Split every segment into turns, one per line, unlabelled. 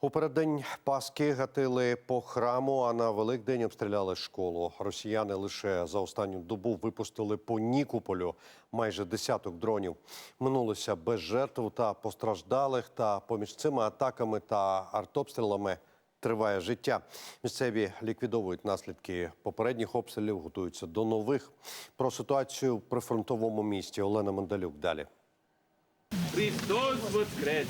У переддень Пасхи гатили по храму, а на Великдень обстріляли школу. Росіяни лише за останню добу випустили по Нікополю майже десяток дронів. Минулося без жертв та постраждалих. Та поміж цими атаками та артобстрілами триває життя. Місцеві ліквідовують наслідки попередніх обстрілів, готуються до нових. Про ситуацію в прифронтовому місті Олена Мандалюк далі.
Христос воскрес!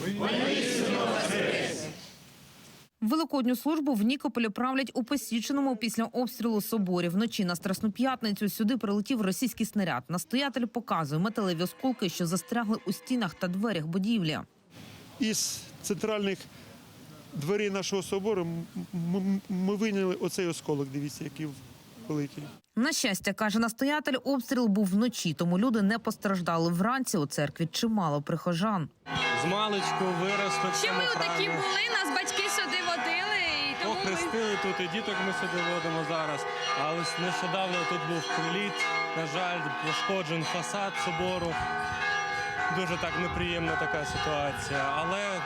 Великодню службу в Нікополі правлять у посіченому після обстрілу соборі. Вночі на Страсну п'ятницю сюди прилетів російський снаряд. Настоятель показує металеві осколки, що застрягли у стінах та дверях будівлі.
із центральних дверей нашого собору ми вийняли оцей осколок, дивіться, який великий.
На щастя, каже настоятель, обстріл був вночі, тому люди не постраждали. Вранці у церкві чимало прихожан.
З маличку виросли
Ще ми такі були, нас батьки сюди
Охрестили тут, і діток ми сюди водимо зараз. Але нещодавно тут був приліт. На жаль, пошкоджен фасад собору. Дуже так неприємна така ситуація. Але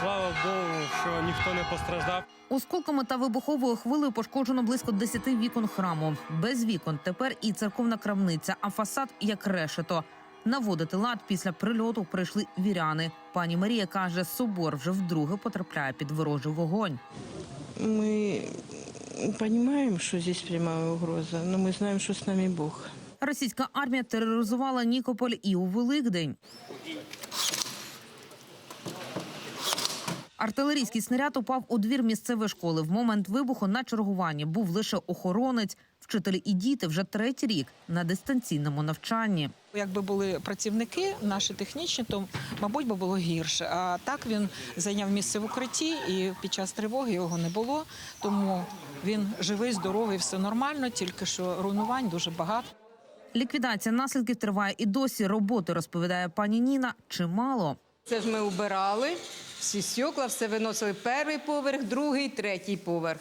слава Богу, що ніхто не постраждав.
Осколками та вибуховою хвилею пошкоджено близько 10 вікон храму. Без вікон тепер і церковна крамниця, а фасад як решето. Наводити лад після прильоту прийшли віряни. Пані Марія каже, собор вже вдруге потрапляє під ворожий вогонь.
Мы понимаем, что здесь прямая угроза, но мы знаем, что с нами Бог.
Російська армія тероризувала Нікополь і у Великдень. Артилерійський снаряд упав у двір місцевої школи. В момент вибуху на чергуванні був лише охоронець. Вчителі і діти вже третій рік на дистанційному навчанні.
Якби були працівники наші технічні, то мабуть би було гірше. А так він зайняв місце в укритті, і під час тривоги його не було. Тому він живий, здоровий, все нормально, тільки що руйнувань дуже багато.
Ліквідація наслідків триває і досі. Роботи розповідає пані Ніна. Чимало.
Це ж ми убирали, всі стекла, все виносили перший поверх, другий, третій поверх.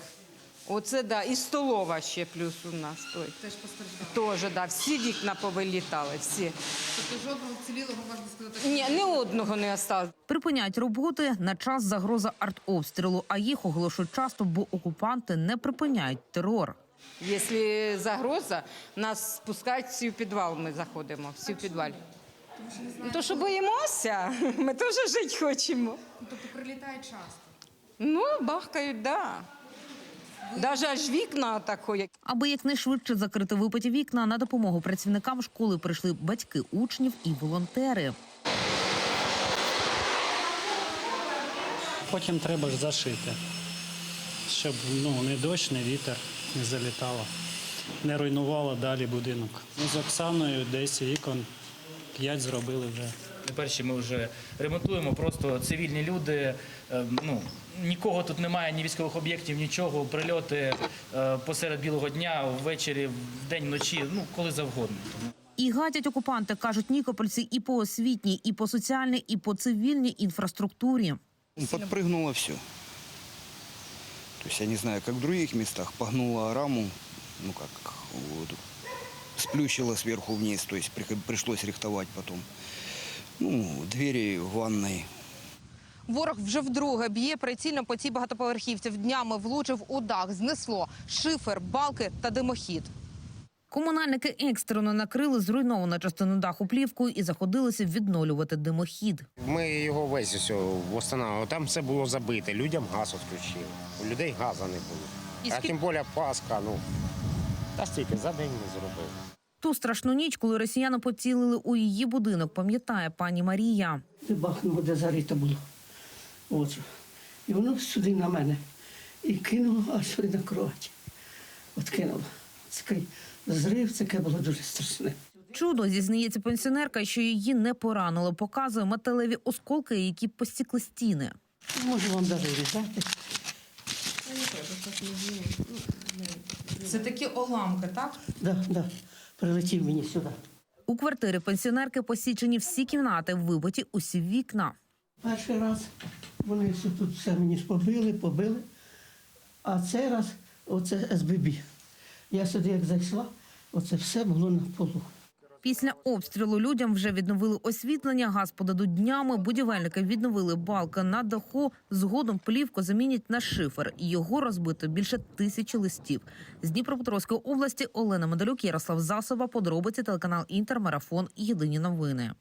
Оце да, і столова ще плюс у нас. Той. Теж постраждали? Теж, да, всі вікна повилітали, всі. Тобто жодного цілілого, можна сказати? Ні, ні одного не осталось.
Припиняють роботи на час загроза артобстрілу, а їх оголошують часто, бо окупанти не припиняють терор.
Якщо загроза, нас спускають всі в підвал, ми заходимо, всі в Ну, то що боїмося, ми теж жити хочемо. Тобто прилітає часто? Ну, бахкають, так. Да. Навіть аж вікна так ходять.
Аби якнайшвидше закрити випаті вікна, на допомогу працівникам школи прийшли батьки учнів і волонтери.
Потім треба ж зашити, щоб ну, не дощ, не вітер не залітало, не руйнувало далі будинок. Ми з Оксаною десь вікон п'ять зробили вже.
Перші ми вже ремонтуємо, просто цивільні люди. е, Ну, нікого тут немає, ні військових об'єктів, нічого. Прильоти е, посеред білого дня, ввечері, вдень, вночі, ну коли завгодно.
І гатять окупанти, кажуть нікопольці, і по освітній, і по соціальній, і по цивільній інфраструктурі.
Подпрыгнуло все. То есть я не знаю, как в других местах, погнуло раму, ну как, вот, сплющило сверху вниз, то есть пришлось рихтовать потом. Ну, двери в ванной,
Ворог вже вдруге б'є прицільно по цій багатоповерхівці. Днями влучив у дах, знесло шифер, балки та димохід.
Комунальники екстрено накрили зруйновану частину даху плівкою і заходилися відновлювати димохід.
Ми його весь встановили. Там все було забите, людям газ відключили. У людей газу не було.
І
А тим більше Пасха, ну, та стільки за день не зробив.
Ту страшну ніч, коли росіяни поцілили у її будинок, пам'ятає пані Марія.
Де бахнуло, де зарито було. От. І воно сюди на мене. І кинуло аж сюди на кровать. От кинуло. Такий зрив, таке було дуже страшне.
Чудо зізнається пенсіонерка, що її не поранило. Показує металеві осколки, які посікли стіни.
Можу вам навіть віддати.
Це такі уламки, так?
Да, да. Прилетів мені сюди.
У квартирі пенсіонерки посічені всі кімнати, вибиті усі вікна.
Перший раз вони все тут все мені побили, побили. А цей раз оце СББ. Я сюди як зайшла, оце все було на полу.
Після обстрілу людям вже відновили освітлення, газ подадуть днями. Будівельники відновили балки на даху. Згодом плівку замінять на шифер. Його розбито більше тисячі листів. З Дніпропетровської області Олена Медалюк, Ярослав Засоба. Подробиці телеканал Інтермарафон. Єдині новини.